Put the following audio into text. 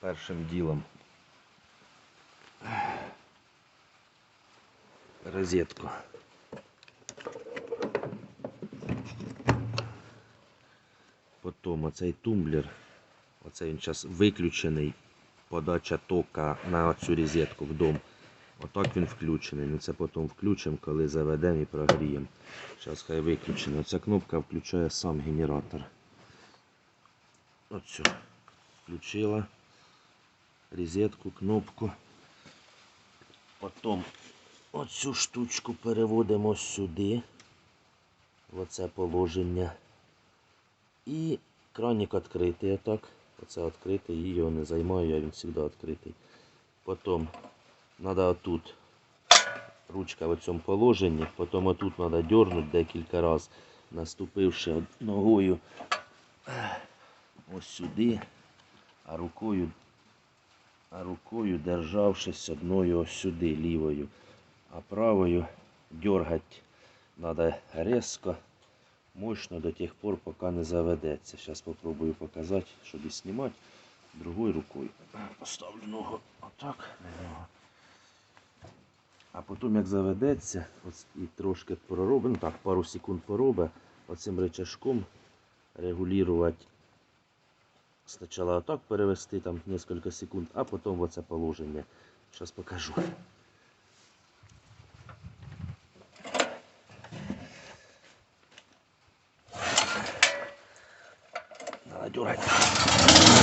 першим ділом розетку. Потім оцей тумблер, оце він зараз виключений, подача тока на цю розетку в дом. Отак він включений. Ми це потім включимо, коли заведемо і прогріємо. Зараз хай виключено. Ця кнопка включає сам генератор. Оцю. Включила розетку, кнопку. Потім оцю штучку переводимо сюди. В оце положення. І кранік відкритий отак. Оце відкритий, і його не займаю, я він завжди відкритий. Потім треба отут ручка в цьому положенні, потім отут треба дернути декілька разів, наступивши ногою ось сюди, а рукою, рукою державшись одною сюди, лівою, а правою дергати треба різко, мощно до тих пор, поки не заведеться. Зараз спробую показати, щоб і знімати другою рукою. Поставлю ногу отак. А потім як заведеться, і трошки проробимо, ну так, пару секунд поробить, оцим рычажком регулювати. Спочатку отак перевести там несколько секунд, а потім в оце положення. Сейчас покажу. Надо дергать.